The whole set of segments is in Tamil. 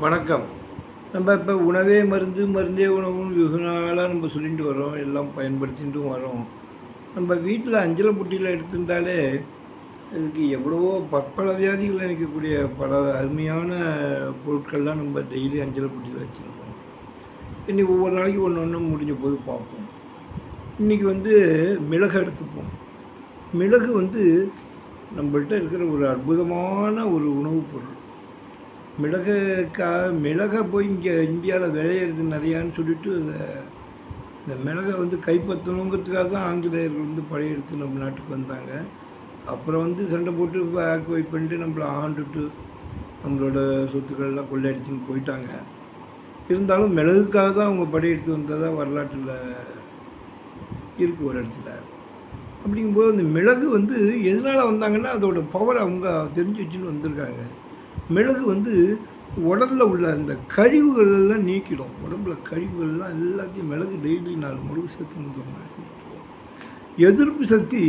வணக்கம். நம்ம இப்போ உணவே மருந்து மருந்தே உணவுன்னு வெகு நாளாக நம்ம சொல்லிட்டு வரோம் எல்லாம் பயன்படுத்திட்டும் வரோம் நம்ம வீட்டில் அஞ்சலை புட்டியில் எடுத்துட்டாலே இதுக்கு எவ்வளவோ பற்பல வியாதிகள் நினைக்கக்கூடிய பல அருமையான பொருட்கள்லாம் நம்ம டெய்லி அஞ்சலை புட்டியில் வச்சுருக்கோம் இன்றைக்கி ஒவ்வொரு நாளைக்கு ஒன்று ஒன்று முடிஞ்ச போது பார்ப்போம். இன்றைக்கி வந்து மிளகு எடுத்துப்போம். மிளகு வந்து நம்மள்கிட்ட இருக்கிற ஒரு அற்புதமான ஒரு உணவுப் பொருள். மிளகுக்காக மிளகை போய் இங்கே இந்தியாவில் விளையிறது நிறையான்னு சொல்லிட்டு அதை இந்த மிளகை வந்து கைப்பற்றணுங்கிறதுக்காக தான் ஆங்கிலேயர்கள் வந்து படையெடுத்து நம்ம நாட்டுக்கு வந்தாங்க. அப்புறம் வந்து சண்டை போட்டு ஆக்குவைட் பண்ணிட்டு நம்மளை ஆண்டுட்டு நம்மளோட சொத்துக்கள்லாம் கொள்ளையடிச்சுன்னு போயிட்டாங்க. இருந்தாலும் மிளகுக்காக தான் அவங்க படையெடுத்து வந்ததாக வரலாற்றில் இருக்குது ஒரு இடத்துல. அப்படிங்கும்போது அந்த மிளகு வந்து எதனால் வந்தாங்கன்னா அதோட பவர் அவங்க தெரிஞ்சு வச்சுன்னு வந்திருக்காங்க. மிளகு வந்து உடலில் உள்ள அந்த கழிவுகள் எல்லாம் நீக்கிடும். உடம்புல கழிவுகள்லாம் எல்லாத்தையும் மிளகு டெய்லி நாலு முழுகு சேர்த்து சொன்னோம் எதிர்ப்பு சக்தி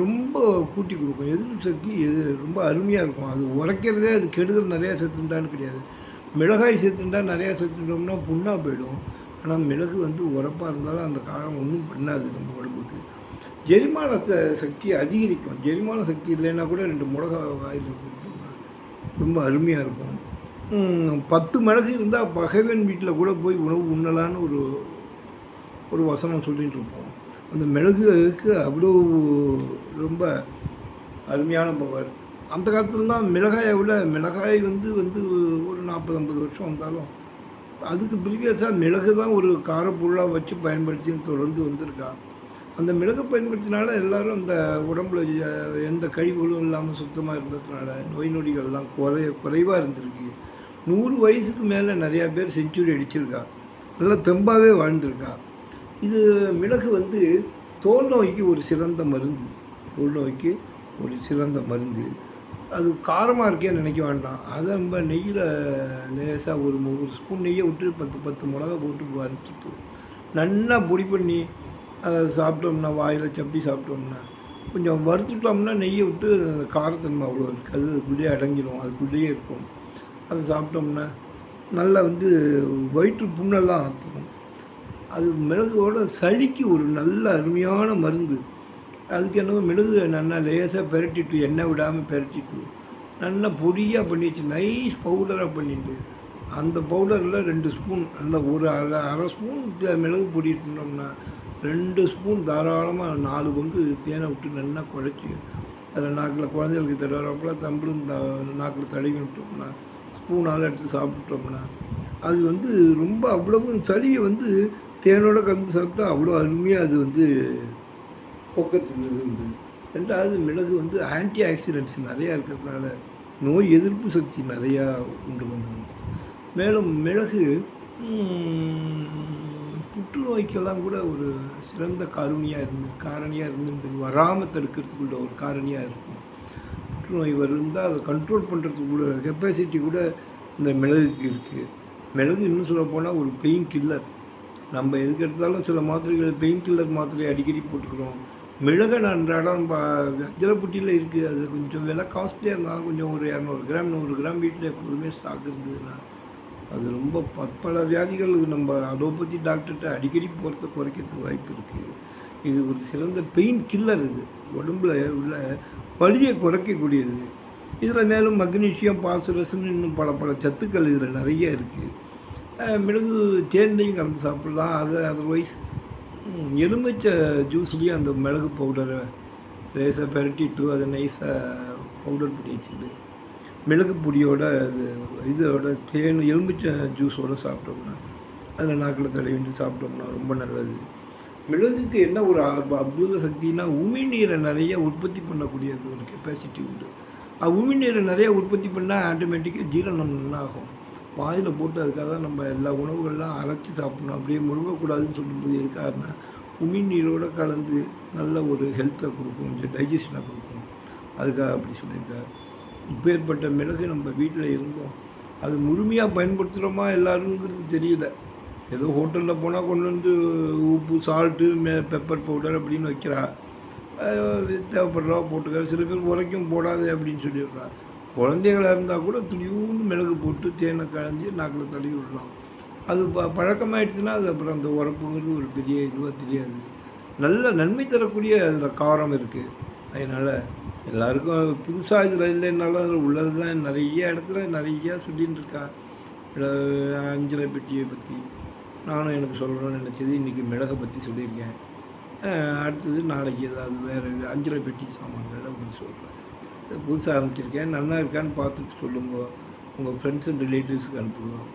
ரொம்ப கூட்டி கொடுக்கும். எதிர்ப்பு சக்தி எது ரொம்ப அருமையாக இருக்கும். அது உரைக்கிறதே அது கெடுதல் நிறையா சேர்த்துட்டான்னு கிடையாது. மிளகாய் சேர்த்துட்டா நிறையா சேர்த்துட்டோம்னா புண்ணாக போயிடும். ஆனால் மிளகு வந்து உரப்பாக இருந்தாலும் அந்த காலம் ஒன்றும் பண்ணாது நம்ம உடம்புக்கு. ஜெரிமான சக்தியை அதிகரிக்கும். ஜெரிமான சக்தி இல்லைன்னா கூட ரெண்டு மிளகா வாயில் இருக்கும் ரொம்ப அருமையாக இருக்கும். பத்து மிளகு இருந்தால் பகைவன் வீட்டில் கூட போய் உணவு உண்ணலான்னு ஒரு ஒரு வசனம் சொல்லிகிட்டு இருப்போம். அந்த மிளகுக்கு அவ்வளோ ரொம்ப அருமையான பவர். அந்த காலத்துலலாம் மிளகாயை விட மிளகாய் வந்து வந்து ஒரு நாற்பது ஐம்பது வருஷம் வந்தாலும் அதுக்கு ப்ரீவியஸாக மிளகு தான் ஒரு காரப்பொருளாக வச்சு பயன்படுத்தி தொடர்ந்து வந்திருக்கான் அந்த மிளகு பயன்படுத்தினால எல்லாரும் அந்த உடம்புல எந்த கழிவுகளும் இல்லாமல் சுத்தமாக இருந்ததுனால நோய் நொடிகள்லாம் குறை குறைவாக இருந்திருக்கு. நூறு வயசுக்கு மேலே நிறையா பேர் செஞ்சுரி அடிச்சிருக்கா. நல்லா தெம்பாகவே வாழ்ந்திருக்கா. இது மிளகு வந்து தோல் நோய்க்கு ஒரு சிறந்த மருந்து. தோல் நோய்க்கு ஒரு சிறந்த மருந்து. அது காரமாக இருக்கேன்னு நினைக்க வேண்டாம். அதை நம்ம நெய்யில் லேசாக ஒரு ஒரு ஸ்பூன் நெய்யை விட்டு பத்து பத்து மிளகா போட்டு வறுத்துட்டு நல்லா பொடி பண்ணி அதை சாப்பிட்டோம்னா வாயில் சப்பி சாப்பிட்டோம்னா கொஞ்சம் வறுத்துட்டோம்னா நெய்யை விட்டு அந்த காரத்தன்மை அவ்வளோ இருக்காது அதுக்குள்ளேயே அடங்கிடும் அதுக்குள்ளேயே இருக்கும். அதை சாப்பிட்டோம்னா நல்லா வந்து வயிற்று புண்ணெல்லாம் ஆற்றும் அது மிளகோட சளிக்கு ஒரு நல்ல அருமையான மருந்து. அதுக்கு என்னவோ மிளகு நல்லா லேசாக பெரட்டிட்டு எண்ணெய் விடாமல் பெரட்டிட்டு நல்லா பொடியாக பண்ணி வச்சு நைஸ் பவுடராக பண்ணிட்டு அந்த பவுடரில் ரெண்டு ஸ்பூன் நல்லா ஒரு அரை அரை ஸ்பூன் மிளகு பொடி எடுத்துட்டோம்னா ரெண்டு ஸ்பூன் தாராளமாக நாலு பங்கு தேனை விட்டு நல்லா குழச்சி அதில் நாக்கில் குழந்தைகளுக்கு தடவுறப்பல தம்பிளும் த நாக்கில் தடவி விட்டோம்னா ஸ்பூனால் எடுத்து சாப்பிட்டோம்னா அது வந்து ரொம்ப அவ்வளவு சளியை வந்து தேனோட கலந்து சாப்பிட்டா அவ்வளோ அருமையாக அது வந்து போக்கத்துக்கு உண்டு. ரெண்டாவது மிளகு வந்து ஆன்டி ஆக்சிடென்ட்ஸ் நிறையா இருக்கிறதுனால நோய் எதிர்ப்பு சக்தி நிறையா உண்டு பண்ணும் மேலும் மிளகு புற்றுநோய்க்கெல்லாம் கூட ஒரு சிறந்த காரணியாக இருந்து காரணியாக இருந்து வராமல் தடுக்கிறதுக்குள்ள ஒரு காரணியாக இருக்கும். புற்றுநோய் வருந்தால் அதை கண்ட்ரோல் பண்ணுறதுக்கு கூட கெப்பாசிட்டி கூட இந்த மிளகுக்கு இருக்குது மிளகு இன்னும் சொல்லப்போனால் ஒரு பெயின் கில்லர் நம்ம எதுக்கு எடுத்தாலும் சில மாத்திரைகள் பெயின் கில்லர் மாத்திரை அடிக்கடி போட்டுக்கிறோம். மிளகை நான் அன்றாடம் அஞ்சலப்பட்டியில் இருக்குது அது கொஞ்சம் விலை காஸ்ட்லியாக இருந்தாலும் கொஞ்சம் ஒரு இரநூறு கிராம் நூறு கிராம் வீட்டில் எப்போதுமே ஸ்டாக் இருந்ததுன்னா அது ரொம்ப பற்பல வியாதிகள் நம்ம அலோபதி டாக்டர்கிட்ட அடிக்கடி போகிறத குறைக்கிறதுக்கு வாய்ப்பு இருக்குது இது ஒரு சிறந்த பெயின் கில்லர் இது. உடம்புல உள்ள வலியை குறைக்கக்கூடியது. இதில் மேலும் மக்னீஷியம் பாஸ்பரஸ்னு இன்னும் பல பல சத்துக்கள் இதில் நிறைய இருக்குது மிளகு தேன்லையும் கலந்து சாப்பிட்லாம். அது அதர்வைஸ் எலுமிச்சை ஜூஸ்லேயும் அந்த மிளகு பவுடரை லேசாக பெரட்டிட்டு அதை நைஸாக பவுடர் பண்ணி வச்சுட்டு மிளகு பொடியோட அது இதோட தேன் எலுமிச்சை ஜூஸோட சாப்பிட்டோம்னா அதில் நாக்கில் தடவிட்டு சாப்பிட்டோம்னா ரொம்ப நல்லது. மிளகுக்கு என்ன ஒரு அற்புத சக்தினா உமிழ்நீரை நிறைய உற்பத்தி பண்ணக்கூடியது ஒரு கெப்பாசிட்டி உண்டு. உமிழ்நீரை நிறைய உற்பத்தி பண்ணால் ஆட்டோமேட்டிக்காக ஜீரணம் நல்லா ஆகும் வாயில் போட்டு அதுக்காக தான் நம்ம எல்லா உணவுகள்லாம் அரைச்சி சாப்பிடணும். அப்படியே முழுங்கக்கூடாதுன்னு சொல்லும்போது எதுக்காகனா உமிழ்நீரோடு கலந்து நல்ல ஒரு ஹெல்த்தை கொடுக்கும் கொஞ்சம் டைஜஷனை கொடுக்கும். அதுக்காக அப்படி சொல்லியிருக்காரு. இப்பேற்பட்ட மிளகு நம்ம வீட்டில் இருந்தோம். அது முழுமையாக பயன்படுத்துகிறோமா எல்லாருங்கிறது தெரியல. ஏதோ ஹோட்டலில் போனால் கொண்டு வந்து உப்பு சால்ட்டு மே பெப்பர் பவுடர் அப்படின்னு வைக்கிறா தேவைப்படுறா தேவைப்படுறவா போட்டுக்க சில பேர் உரைக்கும் போடாதே அப்படின்னு சொல்லிடுறா குழந்தைகளாக இருந்தால் கூட துணியூன்னு மிளகு போட்டு தேனை கலந்து நாக்கில் தடவி விடலாம். அது ப பழக்கமாயிடுச்சுன்னா அது அப்புறம் அந்த உரப்புங்கிறது ஒரு பெரிய இதுவாக தெரியாது. நல்ல நன்மை தரக்கூடிய அதில் காரம் இருக்குது. அதனால் எல்லாருக்கும் புதுசாக இதில் இல்லைன்னாலும் அதில் உள்ளது தான் நிறைய இடத்துல நிறையா சொல்லின்னு இருக்கா அஞ்சலை பெட்டியை பற்றி நானும் எனக்கு சொல்லணும்னு நினச்சது இன்றைக்கி மிளகை பற்றி சொல்லியிருக்கேன். அடுத்தது நாளைக்கு ஏதாவது வேறு அஞ்சலை பெட்டி சாமான்கள் அப்படின்னு சொல்கிறேன் புதுசாக ஆரம்பிச்சிருக்கேன். நல்லா இருக்கான்னு பார்த்துட்டு சொல்லுங்க. உங்கள் ஃப்ரெண்ட்ஸ் அண்ட் ரிலேட்டிவ்ஸுக்கு அனுப்புவோம்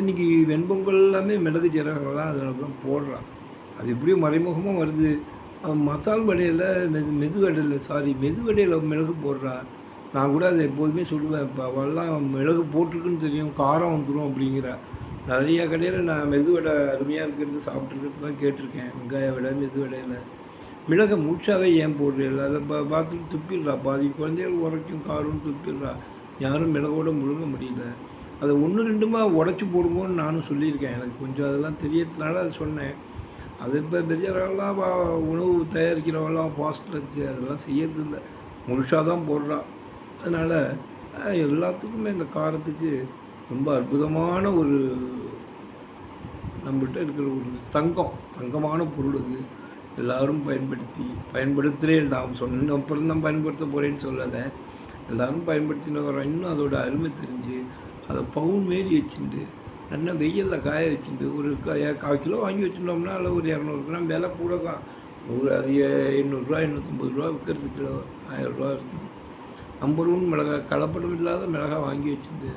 அன்றைக்கி வெண்பொங்கல் எல்லாமே மிளகு ஜீரகம்லாம் அதனால தான் போடுறான். அது எப்படியும் மறைமுகமாக வருது. மசால் வடையில் மெது மெது வடையில் சாரி மெது வடையில் மிளகு போடுறா. நான் கூட அதை எப்போதுமே சொல்லுவேன் இப்போ அவெல்லாம் மிளகு போட்டிருக்குன்னு தெரியும் காரம் வந்துடும் அப்படிங்கிறா. நிறைய கடையில் நான் மெது வடை அருமையாக இருக்கிறது சாப்பிட்ருக்கிறதுலாம் கேட்டிருக்கேன் வெங்காய வடை மெது வடையில். மிளகை முழுசாவே ஏன் போடுறீல்ல அதை பா பார்த்துட்டு துப்பிடுறா. பாதி குழந்தைகள் உரைக்கும் காரம் துப்பிடுறா. யாரும் மிளகோட முழுங்க முடியல. அதை ஒன்று ரெண்டுமா உடச்சி போடுங்கன்னு நானும் சொல்லியிருக்கேன். எனக்கு கொஞ்சம் அதெல்லாம் தெரியறதுனால அதை சொன்னேன். அது இப்போ பெரியவர்கள்லாம் உணவு தயாரிக்கிறவங்களாம் ஃபாஸ்ட் வச்சு அதெல்லாம் செய்யறது இல்லை. முழுசாக தான் போடுறான் அதனால் எல்லாத்துக்குமே இந்த காரத்துக்கு ரொம்ப அற்புதமான ஒரு நம்மகிட்ட இருக்கிற ஒரு தங்கம் தங்கமான பொருள் அது. எல்லாரும் பயன்படுத்தி பயன்படுத்துகிறே நாம் சொன்ன அப்புறம் தான் பயன்படுத்த போகிறேன்னு சொல்லலை. எல்லோரும் பயன்படுத்தின வரோம் இன்னும் அதோட அருமை தெரிஞ்சு அதை பவுன் மாரி வச்சுட்டு நல்லா வெயிலில் காய வச்சுட்டு ஒரு கால் கிலோ வாங்கி வச்சுட்டோம்னா அதில் ஒரு இரநூறு கிராம் விலை கூட தான் ஒரு அது எண்ணூறுரூவா எண்ணூற்றம்பது ரூபா விற்கிறது கிலோ ஆயிரரூவா இருக்கும். ஐம்பது ஒன் மிளகாய் கலப்படம் இல்லாத மிளகாய் வாங்கி வச்சுட்டு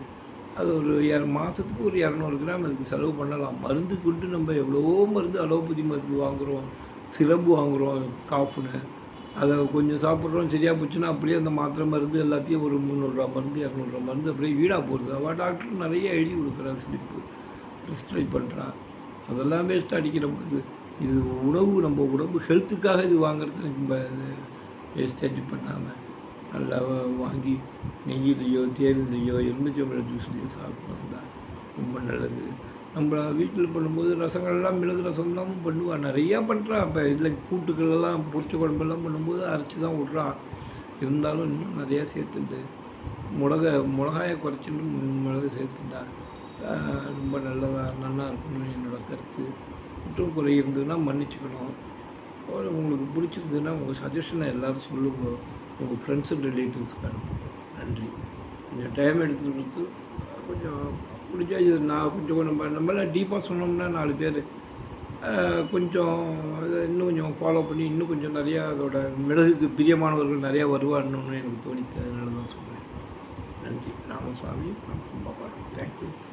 அது ஒரு இர மாதத்துக்கு ஒரு இரநூறு கிராம் அதுக்கு செலவு பண்ணலாம். மருந்து கொண்டு நம்ம எவ்வளவோ மருந்து அலோபதி மருந்து வாங்குகிறோம் சிரம்பு வாங்குகிறோம் காஃப்னு. அதை கொஞ்சம் சாப்பிட்றோம் சரியாக போச்சுன்னா அப்படியே அந்த மாத்திரை மருந்து எல்லாத்தையும் ஒரு முந்நூறுரூவா மருந்து இரநூறுவா மருந்து அப்படியே வீடாக போகிறது அவள் டாக்டர் நிறைய எழுதி கொடுக்குறா ஸ்லிப்பு ப்ரிஸ்கிரைப் பண்ணுறா அதெல்லாம் வேஸ்ட் அடிக்கிற போது இது உணவு நம்ம உடம்பு ஹெல்த்துக்காக இது வாங்குறது நம்ம இது வேஸ்டேஜ் பண்ணாமல் நல்லா வாங்கி நெய்யிலையோ தேனிலையோ எலுமிச்சம்பழ ஜூஸ்லையோ சாப்பிட்டு வந்தால் ரொம்ப நல்லது. நம்ம வீட்டில் பண்ணும்போது ரசங்கள்லாம் மிளகு ரசம்லாம் பண்ணுவான் நிறையா பண்ணுறான் இப்போ இதில் கூட்டுக்கள்லாம் பொரிச்ச குழம்பெல்லாம் பண்ணும்போது அரைச்சி தான் விட்றான் இருந்தாலும் இன்னும் நிறையா சேர்த்துட்டு மிளகா மிளகாயை குறைச்சிட்டு மிளகு சேர்த்துட்டா ரொம்ப நல்லதாக நல்லா இருக்கணும்னு என்னோடய கருத்து. குற்றம் குறை இருந்ததுன்னா மன்னிச்சுக்கணும். உங்களுக்கு பிடிச்சிருந்ததுன்னா உங்கள் சஜஷனை எல்லோரும் சொல்லுங்க. உங்கள் ஃப்ரெண்ட்ஸ் அண்ட் ரிலேட்டிவ்ஸ்க்கு அனுப்புங்க. நன்றி. கொஞ்சம் டைம் எடுத்து கொடுத்து கொஞ்சம் பிடிச்சா இது நான் கொஞ்சம் நம்ம நம்மளாம் டீப்பாக சொன்னோம்னா நாலு பேர். கொஞ்சம் இன்னும் கொஞ்சம் ஃபாலோ பண்ணி இன்னும் கொஞ்சம் நிறையா அதோட மிளகுக்கு பிரியமானவர்கள் நிறையா வருவான்னு எனக்கு தோணித்து அதனால தான் சொல்கிறேன் நன்றி ராமசாமி கும்பகோணம்.